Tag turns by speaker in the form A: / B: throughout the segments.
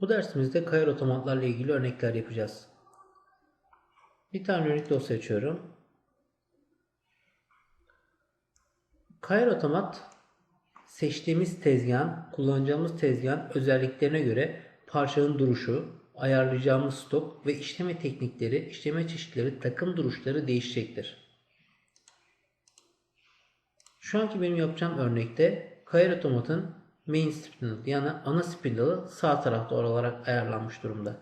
A: Bu dersimizde kayar otomatlarla ilgili örnekler yapacağız. Bir tane örnek dosya açıyorum. Kayar otomat seçtiğimiz tezgahın, kullanacağımız tezgahın özelliklerine göre parçanın duruşu, ayarlayacağımız stok ve işleme teknikleri, işleme çeşitleri, takım duruşları değişecektir. Şu anki benim yapacağım örnekte kayar otomatın main spindle yani ana spindle'ı sağ tarafta olarak ayarlanmış durumda.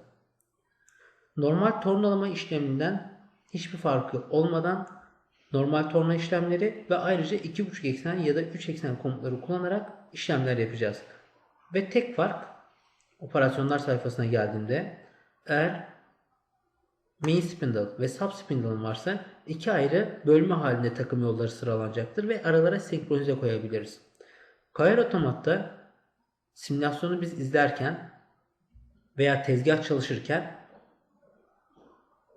A: Normal tornalama işleminden hiçbir farkı olmadan normal torna işlemleri ve ayrıca 2.5 eksen ya da 3 eksen komutları kullanarak işlemler yapacağız. Ve tek fark operasyonlar sayfasına geldiğimde eğer main spindle ve sub spindle varsa iki ayrı bölme halinde takım yolları sıralanacaktır ve aralara senkronize koyabiliriz. Kayar otomatta simülasyonu biz izlerken veya tezgah çalışırken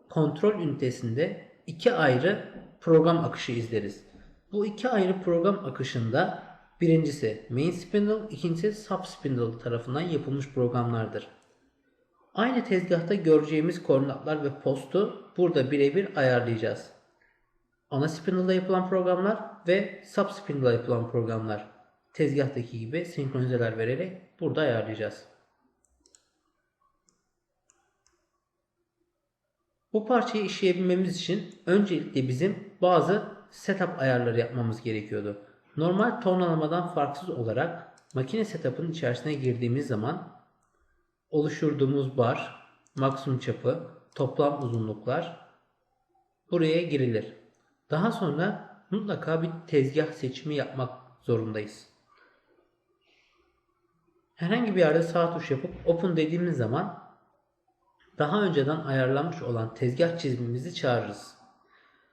A: kontrol ünitesinde iki ayrı program akışı izleriz. Bu iki ayrı program akışında birincisi main spindle, ikincisi sub spindle tarafından yapılmış programlardır. Aynı tezgahta göreceğimiz koordinatlar ve postu burada birebir ayarlayacağız. Ana spindle'da yapılan programlar ve sub spindle'da yapılan programlar tezgahtaki gibi senkronizeler vererek burada ayarlayacağız. Bu parçayı işleyebilmemiz için öncelikle bizim bazı setup ayarları yapmamız gerekiyordu. Normal tornalamadan farksız olarak makine setup'ın içerisine girdiğimiz zaman oluşturduğumuz bar, maksimum çapı, toplam uzunluklar buraya girilir. Daha sonra mutlaka bir tezgah seçimi yapmak zorundayız. Herhangi bir yerde sağ tuş yapıp open dediğimiz zaman daha önceden ayarlanmış olan tezgah çizimimizi çağırırız.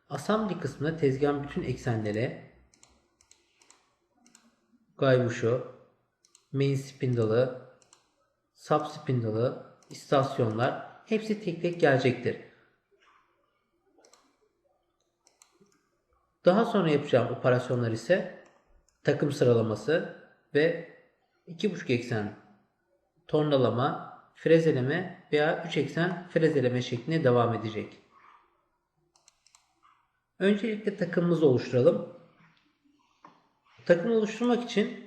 A: Assembly kısmında tezgahın bütün eksenleri gaybuşu, main spindle'ı, sub spindle'ı, istasyonlar hepsi tek tek gelecektir. Daha sonra yapacağım operasyonlar ise takım sıralaması ve 2.5 eksen tornalama, frezeleme veya 3 eksen frezeleme şeklinde devam edecek. Öncelikle takımımızı oluşturalım. Takım oluşturmak için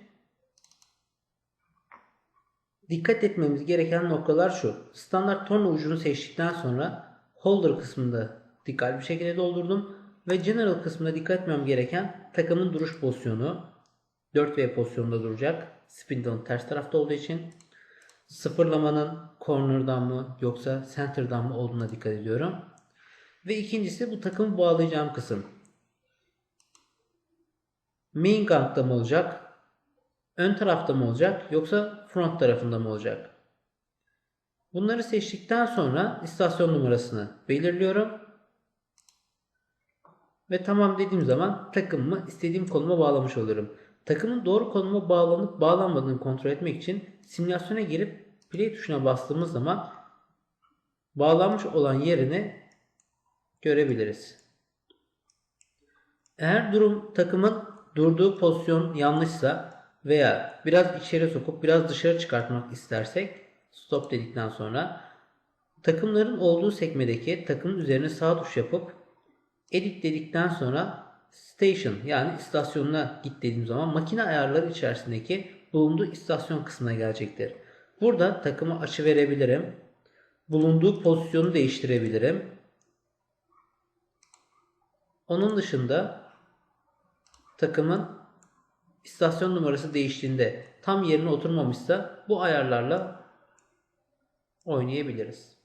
A: dikkat etmemiz gereken noktalar şu. Standart torna ucunu seçtikten sonra holder kısmında dikkatli bir şekilde doldurdum ve general kısmında dikkat etmem gereken takımın duruş pozisyonu 4V pozisyonunda duracak. Spindle'ın ters tarafta olduğu için sıfırlamanın corner'dan mı yoksa center'dan mı olduğuna dikkat ediyorum. Ve ikincisi bu takımı bağlayacağım kısım. Main gang'da mı olacak? Ön tarafta mı olacak? Yoksa front tarafında mı olacak? Bunları seçtikten sonra istasyon numarasını belirliyorum. Ve tamam dediğim zaman takımımı istediğim konuma bağlamış oluyorum. Takımın doğru konuma bağlanıp bağlanmadığını kontrol etmek için simülasyona girip play tuşuna bastığımız zaman bağlanmış olan yerini görebiliriz. Eğer durum takımın durduğu pozisyon yanlışsa veya biraz içeri sokup biraz dışarı çıkartmak istersek stop dedikten sonra takımların olduğu sekmedeki takımın üzerine sağ tuş yapıp edit dedikten sonra station yani istasyonuna git dediğim zaman makine ayarları içerisindeki bulunduğu istasyon kısmına gelecektir. Burada takımı açı verebilirim. Bulunduğu pozisyonu değiştirebilirim. Onun dışında takımın istasyon numarası değiştiğinde tam yerine oturmamışsa bu ayarlarla oynayabiliriz.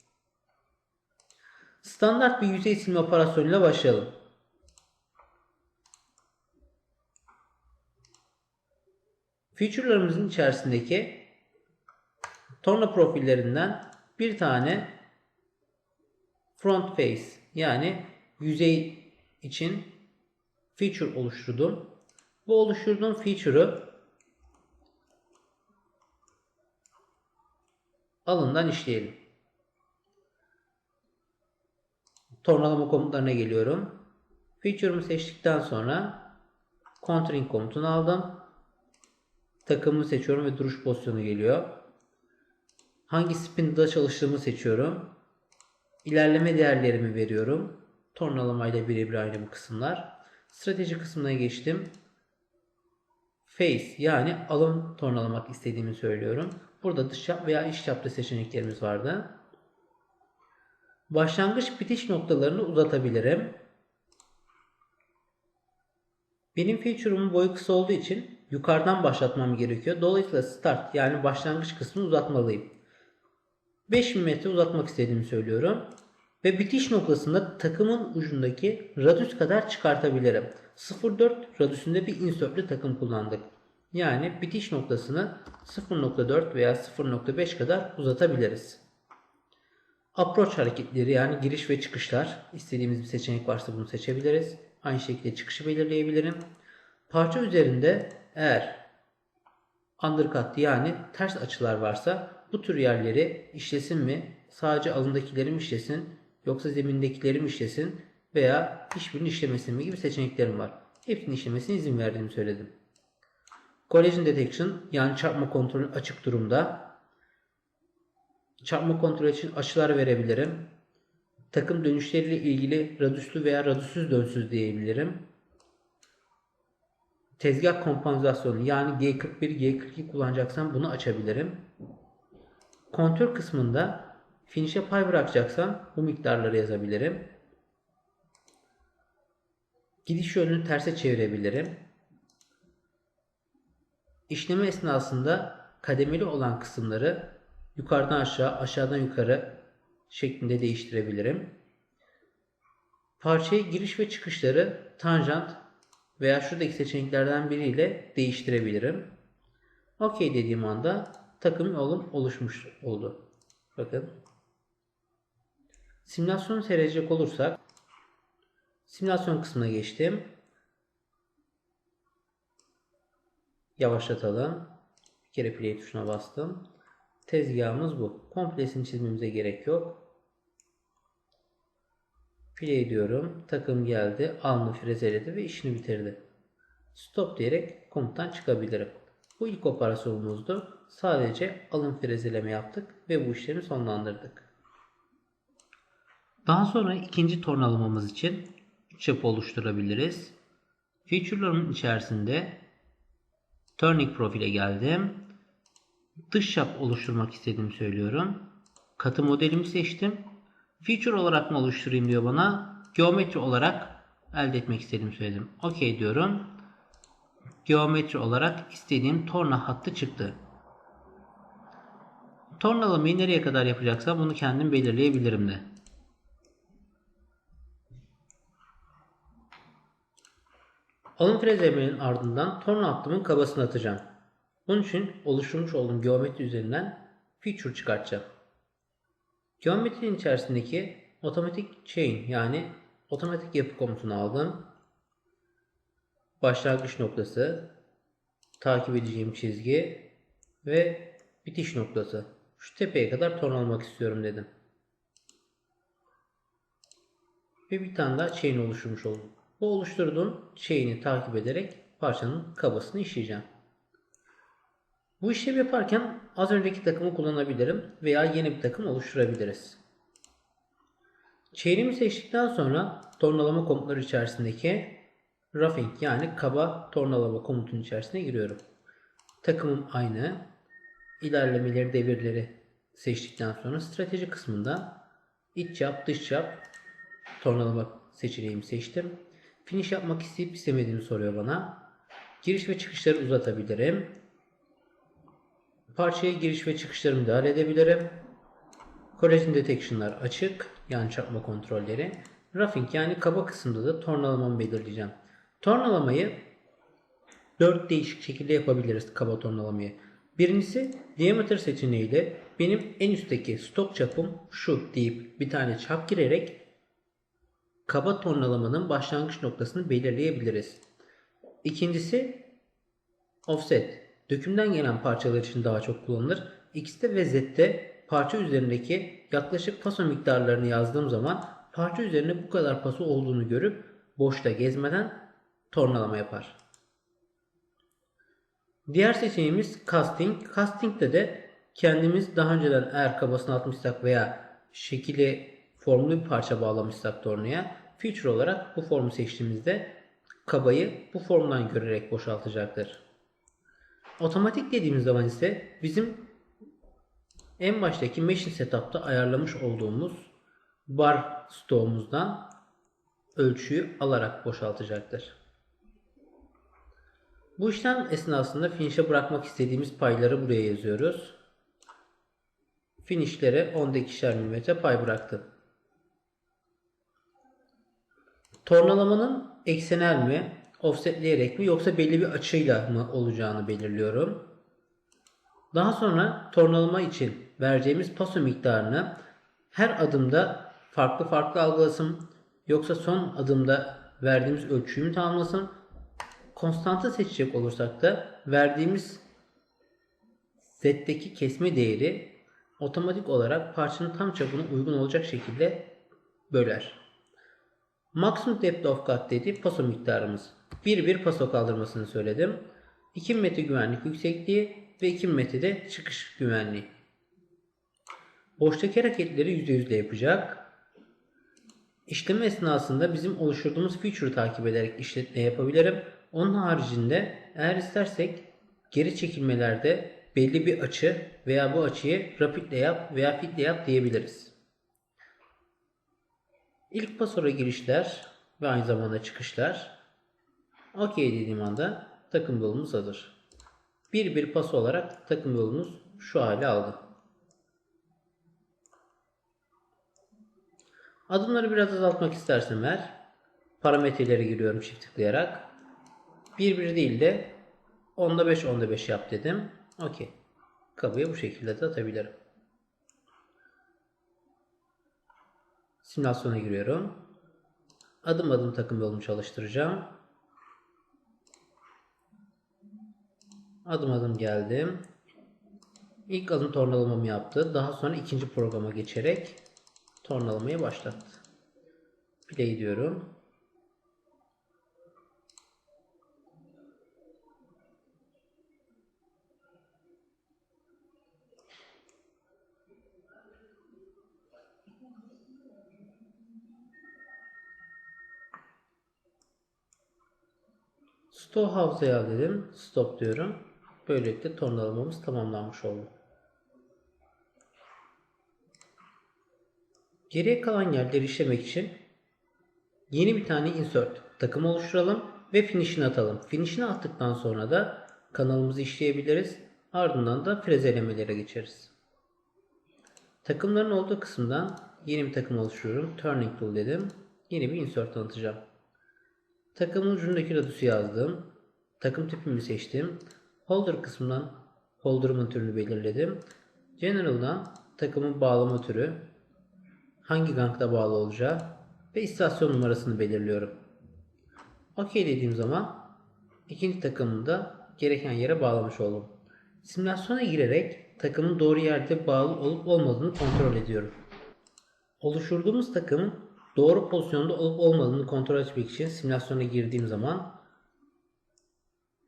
A: Standart bir yüzey silme operasyonuyla başlayalım. Feature'larımızın içerisindeki torna profillerinden bir tane front face yani yüzey için feature oluşturdum. Bu oluşturduğum feature'ı alından işleyelim. Tornalama komutlarına geliyorum. Feature'ımı seçtikten sonra contouring komutunu aldım. Takımı seçiyorum ve duruş pozisyonu geliyor. hangi spindle'da çalıştığımı seçiyorum. İlerleme değerlerimi veriyorum. Tornalamayla birebir aynı bu kısımlar. Strateji kısmına geçtim. Face yani alım tornalamak istediğimi söylüyorum. Burada dış çap veya iç çapta seçeneklerimiz vardı. Başlangıç bitiş noktalarını uzatabilirim. Benim feature'umun boyu kısa olduğu için yukarıdan başlatmam gerekiyor. Dolayısıyla start yani başlangıç kısmını uzatmalıyım. 5 mm uzatmak istediğimi söylüyorum. Ve bitiş noktasında takımın ucundaki radius kadar çıkartabilirim. 0.4 radiusünde bir insertli takım kullandık. Yani bitiş noktasını 0.4 veya 0.5 kadar uzatabiliriz. Approach hareketleri yani giriş ve çıkışlar. istediğimiz bir seçenek varsa bunu seçebiliriz. Aynı şekilde çıkışı belirleyebilirim. Parça üzerinde eğer undercut yani ters açılar varsa bu tür yerleri işlesin mi? Sadece alındakilerim işlesin yoksa zemindekilerim işlesin veya hiçbirini işlemesin mi gibi seçeneklerim var. Hepsinin işlemesine izin verdiğimi söyledim. Collision Detection yani çarpma kontrolü açık durumda. Çarpma kontrolü için açılar verebilirim. Takım dönüşleriyle ilgili radüslü veya radüsüz dönsüz diyebilirim. Tezgah kompansasyonu yani G41, G42 kullanacaksam bunu açabilirim. Kontör kısmında finish'e pay bırakacaksam bu miktarları yazabilirim. Gidiş yönünü terse çevirebilirim. İşleme esnasında kademeli olan kısımları yukarıdan aşağı, aşağıdan yukarı şeklinde değiştirebilirim. Parçayı giriş ve çıkışları tanjant veya şuradaki seçeneklerden biriyle değiştirebilirim. OK dediğim anda takım yolum oluşmuş oldu. Bakın. Simülasyonu seyredecek olursak simülasyon kısmına geçtim. Yavaşlatalım. Bir kere play tuşuna bastım. Tezgahımız bu. Komplesini çizmemize gerek yok. Play diyorum. Takım geldi. Alnı frezeledi ve işini bitirdi. Stop diyerek komuttan çıkabilirim. Bu ilk operasyonumuzdu. Sadece alım frezeleme yaptık ve bu işlemi sonlandırdık. Daha sonra ikinci tornalamamız için çap oluşturabiliriz. Feature'ların içerisinde Turning profile geldim. Dış çap oluşturmak istediğimi söylüyorum. Katı modelimi seçtim. Feature olarak mı oluşturayım diyor bana. Geometri olarak elde etmek istediğimi söyledim. OK diyorum. Geometri olarak istediğim torna hattı çıktı. Tornalamayı nereye kadar yapacaksam bunu kendim belirleyebilirim de. Alın frezlemenin ardından torna hattımın kabasını atacağım. Bunun için oluşturmuş olduğum geometri üzerinden feature çıkartacağım. Geometrinin içerisindeki otomatik chain yani otomatik yapı komutunu aldım. Başlangıç noktası, takip edeceğim çizgi ve bitiş noktası. Şu tepeye kadar ton almak istiyorum dedim. Ve bir tane daha chain oluşturmuş oldum. Bu oluşturduğum chain'i takip ederek parçanın kabasını işleyeceğim. Bu işlemi yaparken az önceki takımı kullanabilirim veya yeni bir takım oluşturabiliriz. Chain'imi seçtikten sonra tornalama komutları içerisindeki roughing yani kaba tornalama komutun içerisine giriyorum. Takımım aynı. İlerlemeleri, devirleri seçtikten sonra strateji kısmında iç yap, dış yap tornalama seçeneğimi seçtim. Finish yapmak isteyip istemediğimi soruyor bana. Giriş ve çıkışları uzatabilirim. Parçaya giriş ve çıkışları müdahale edebilirim. Collision Detection'lar açık. Yani çarpma kontrolleri. Roughing yani kaba kısımda da tornalamamı belirleyeceğim. Tornalamayı 4 değişik şekilde yapabiliriz kaba tornalamayı. Birincisi diameter seçeneğiyle benim en üstteki stok çapım şu deyip bir tane çap girerek kaba tornalamanın başlangıç noktasını belirleyebiliriz. İkincisi offset. Dökümden gelen parçalar için daha çok kullanılır. X'te ve Z'te parça üzerindeki yaklaşık paso miktarlarını yazdığım zaman parça üzerinde bu kadar paso olduğunu görüp boşta gezmeden tornalama yapar. Diğer seçeneğimiz casting. Casting'de de kendimiz daha önceden eğer kabasını atmışsak veya şekili formlu bir parça bağlamışsak tornaya feature olarak bu formu seçtiğimizde kabayı bu formdan görerek boşaltacaktır. Otomatik dediğimiz zaman ise bizim en baştaki Machine Setup'ta ayarlamış olduğumuz bar stoğumuzdan ölçüyü alarak boşaltacaktır. Bu işlem esnasında finish'e bırakmak istediğimiz payları buraya yazıyoruz. Finish'lere 10'da 2'şer mm pay bıraktım. Tornalamanın eksenel mi, offsetleyerek mi yoksa belli bir açıyla mı olacağını belirliyorum. Daha sonra tornalama için vereceğimiz paso miktarını her adımda farklı farklı algılasın yoksa son adımda verdiğimiz ölçüyü tamamlasın. Konstantı seçecek olursak da verdiğimiz setteki kesme değeri otomatik olarak parçanın tam çapına uygun olacak şekilde böler. Maksimum depth of cut dediği paso miktarımız. Bir bir paso kaldırmasını söyledim. 2 metre güvenlik yüksekliği ve 2 metrede çıkış güvenliği. Boştaki hareketleri %100 ile yapacak. İşlem esnasında bizim oluşturduğumuz feature'ı takip ederek işletme yapabilirim. Onun haricinde eğer istersek geri çekilmelerde belli bir açı veya bu açıyı rapidle yap veya fitle yap diyebiliriz. İlk pasora girişler ve aynı zamanda çıkışlar. OK dediğim anda takım yolumuz hazır. Bir bir pas olarak takım yolumuz şu hale aldı. Adımları biraz azaltmak istersem eğer parametreleri giriyorum çift tıklayarak. 1 1 değil de 10'da 5 10'da 5 yap dedim. Okey. Kabıya bu şekilde de atabilirim. Simülasyona giriyorum. Adım adım takım yolumu çalıştıracağım. Adım adım geldim. İlk adım tornalamamı yaptı. Daha sonra ikinci programa geçerek tornalamayı başlattı. Play diyorum. Stop havzaya dedim. Stop diyorum. Böylelikle tornalamamız tamamlanmış oldu. Geriye kalan yerleri işlemek için yeni bir tane insert takım oluşturalım ve finish'ini atalım. Finish'ini attıktan sonra da kanalımızı işleyebiliriz. Ardından da frezelemelere geçeriz. Takımların olduğu kısımdan yeni bir takım oluşturuyorum. Turning tool dedim. Yeni bir insert tanıtacağım. Takımın ucundaki radüsü yazdım. Takım tipimi seçtim. Holder kısmından holder'ımın türünü belirledim. General'dan takımın bağlama türü, hangi gangda bağlı olacağı ve istasyon numarasını belirliyorum. OK dediğim zaman ikinci takımını da gereken yere bağlamış oldum. Simülasyona girerek takımın doğru yerde bağlı olup olmadığını kontrol ediyorum. Oluşturduğumuz takımın doğru pozisyonda olup olmadığını kontrol etmek için simülasyona girdiğim zaman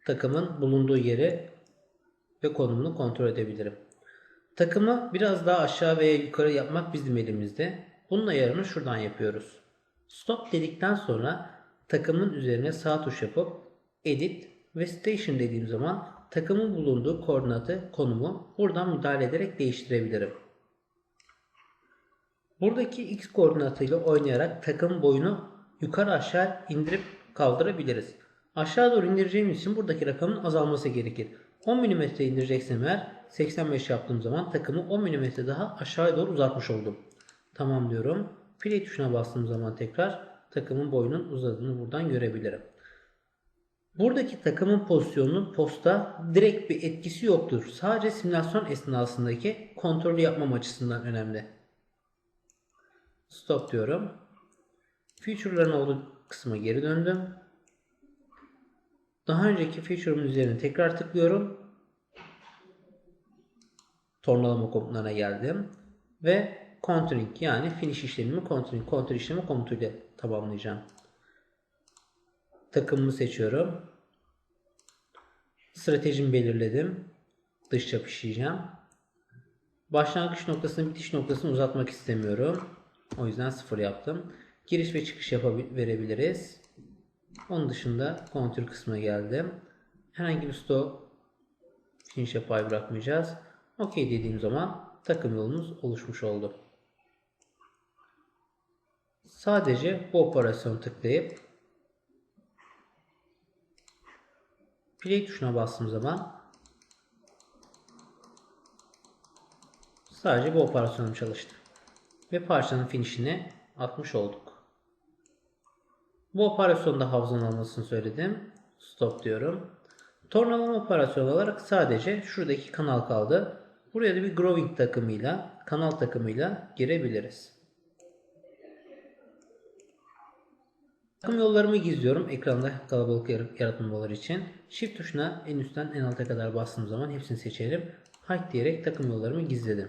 A: takımın bulunduğu yeri ve konumunu kontrol edebilirim. Takımı biraz daha aşağı veya yukarı yapmak bizim elimizde. Bunun ayarını şuradan yapıyoruz. Stop dedikten sonra takımın üzerine sağ tuş yapıp Edit ve Station dediğim zaman takımın bulunduğu koordinatı, konumu buradan müdahale ederek değiştirebilirim. Buradaki x koordinatıyla oynayarak takım boyunu yukarı aşağı indirip kaldırabiliriz. Aşağı doğru indireceğimiz için buradaki rakamın azalması gerekir. 10 mm indireceksem eğer 85 yaptığım zaman takımı 10 mm daha aşağıya doğru uzatmış oldum. Tamam diyorum. Play tuşuna bastığım zaman tekrar takımın boyunun uzadığını buradan görebilirim. Buradaki takımın pozisyonunun posta direkt bir etkisi yoktur. Sadece simülasyon esnasındaki kontrolü yapmam açısından önemli. Stop diyorum. Feature'ların olduğu kısma geri döndüm. Daha önceki feature'ımın üzerine tekrar tıklıyorum. Tornalama komutlarına geldim. Ve contouring yani finish işlemimi contouring, contour işlemi komutuyla tamamlayacağım. Takımımı seçiyorum. Stratejimi belirledim. Dış çap. Başlangıç noktasını bitiş noktasını uzatmak istemiyorum. O yüzden 0 yaptım. Giriş ve çıkış verebiliriz. Onun dışında kontür kısmına geldim. Herhangi bir stop finish yapay bırakmayacağız. OK dediğim zaman takım yolumuz oluşmuş oldu. Sadece bu operasyonu tıklayıp play tuşuna bastığım zaman sadece bu operasyonum çalıştı. Ve parçanın finishini atmış olduk. Bu operasyonda hafızanın almasını söyledim. Stop diyorum. Tornalama operasyonu olarak sadece şuradaki kanal kaldı. Buraya da bir growing takımıyla, kanal takımıyla girebiliriz. Takım yollarımı gizliyorum ekranda kalabalık yaratmaları için. Shift tuşuna en üstten en alta kadar bastığım zaman hepsini seçerim. Hide diyerek takım yollarımı gizledim.